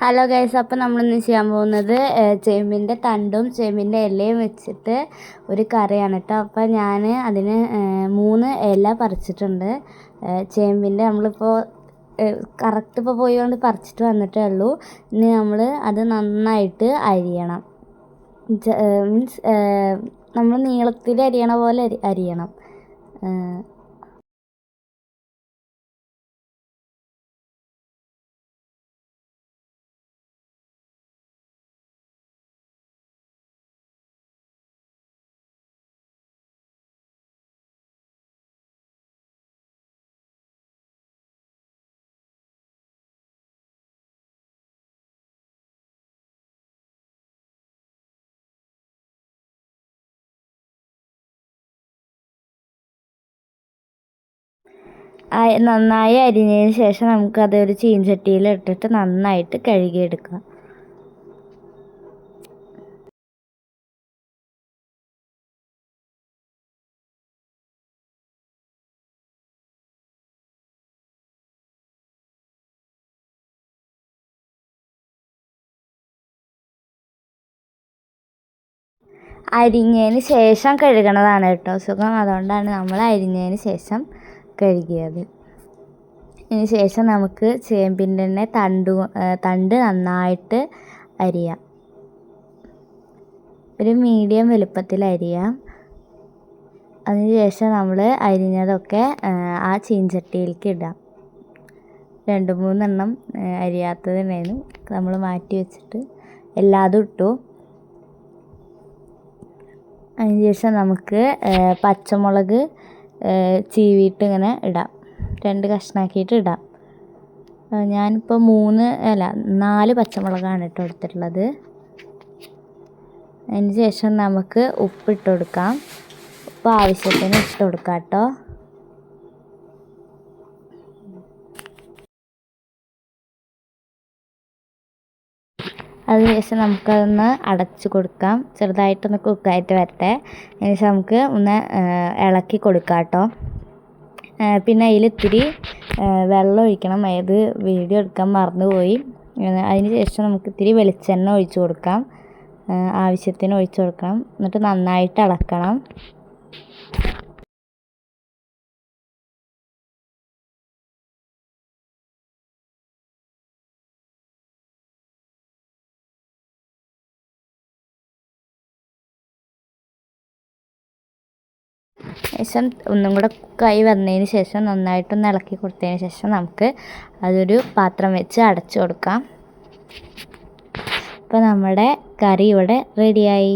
Hello guys അപ്പോൾ നമ്മളിന്ന് ചെയ്യാൻ പോകുന്നത് ചേമ്പിന്റെ തണ്ടും ചേമ്പിന്റെ ഇലയും വെച്ചിട്ട് ഒരു കറിയാണ് കേട്ടോ അപ്പോൾ ഞാൻ അതിന് മൂന്ന് ഇല പറിച്ചിട്ടുണ്ട്. ചേമ്പിന്റെ നമ്മളിപ്പോൾ കറക്റ്റ് ഇപ്പോൾ പോയി കൊണ്ട് പറിച്ചിട്ട് വന്നിട്ടേ ഉള്ളൂ. ഇനി നമ്മൾ അത് നന്നായിട്ട് അരിയണം. മീൻസ് നമ്മൾ നീളത്തിൽ അരിയണ പോലെ അരി അരിയണം. നന്നായി അരിഞ്ഞതിന് ശേഷം നമുക്കത് ഒരു ചീൻചട്ടിയിൽ ഇട്ടിട്ട് നന്നായിട്ട് കഴുകിയെടുക്കാം. അരിഞ്ഞതിന് ശേഷം കഴുകണതാണ് കേട്ടോ. സുഖം. അതുകൊണ്ടാണ് നമ്മൾ അരിഞ്ഞതിന് ശേഷം കഴുകിയത്. അതിന് ശേഷം നമുക്ക് ചേമ്പിന്റെ തന്നെ തണ്ട് തണ്ട് നന്നായിട്ട് അരിയാം. ഒരു മീഡിയം വലുപ്പത്തിൽ അരിയാം. അതിന് ശേഷം നമ്മൾ അരിഞ്ഞതൊക്കെ ആ ചീഞ്ചട്ടിയിലേക്ക് ഇടാം. രണ്ട് മൂന്നെണ്ണം അരിയാത്തത് നമ്മൾ മാറ്റി വെച്ചിട്ട് എല്ലാതും ഇട്ടു. അതിന് ശേഷം നമുക്ക് പച്ചമുളക് ചീവിയിട്ട് ഇങ്ങനെ ഇടാം. രണ്ട് കഷ്ണാക്കിയിട്ട് ഇടാം. ഞാനിപ്പോൾ മൂന്ന് അല്ല നാല് പച്ചമുളകാണ് കേട്ടോ എടുത്തിട്ടുള്ളത് അതിന് ശേഷം നമുക്ക് ഉപ്പിട്ട് കൊടുക്കാം. ഉപ്പ് ആവശ്യത്തിന് ഇട്ട് കൊടുക്കാം കേട്ടോ. അതിനുശേഷം നമുക്കതൊന്ന് അടച്ചു കൊടുക്കാം. ചെറുതായിട്ടൊന്ന് കുക്കായിട്ട് വരട്ടെ. അതിനുശേഷം നമുക്ക് ഒന്ന് ഇളക്കി കൊടുക്കാം കേട്ടോ. പിന്നെ അതിൽ ഇത്തിരി വെള്ളം ഒഴിക്കണം. ഏത് വീഡിയോ എടുക്കാൻ മറന്നുപോയി. അതിന് ശേഷം നമുക്ക് ഇത്തിരി വെളിച്ചെണ്ണ ഒഴിച്ചു കൊടുക്കാം. ആവശ്യത്തിന് ഒഴിച്ചു കൊടുക്കണം. എന്നിട്ട് നന്നായിട്ട് ഇളക്കണം. ശേഷം ഒന്നും കൂടെ കുക്കായി വന്നതിന് ശേഷം നന്നായിട്ടൊന്ന് ഇളക്കി കൊടുത്തതിന് ശേഷം നമുക്ക് അതൊരു പാത്രം വെച്ച് അടച്ചു കൊടുക്കാം. അപ്പോൾ നമ്മുടെ കറി ഇവിടെ റെഡിയായി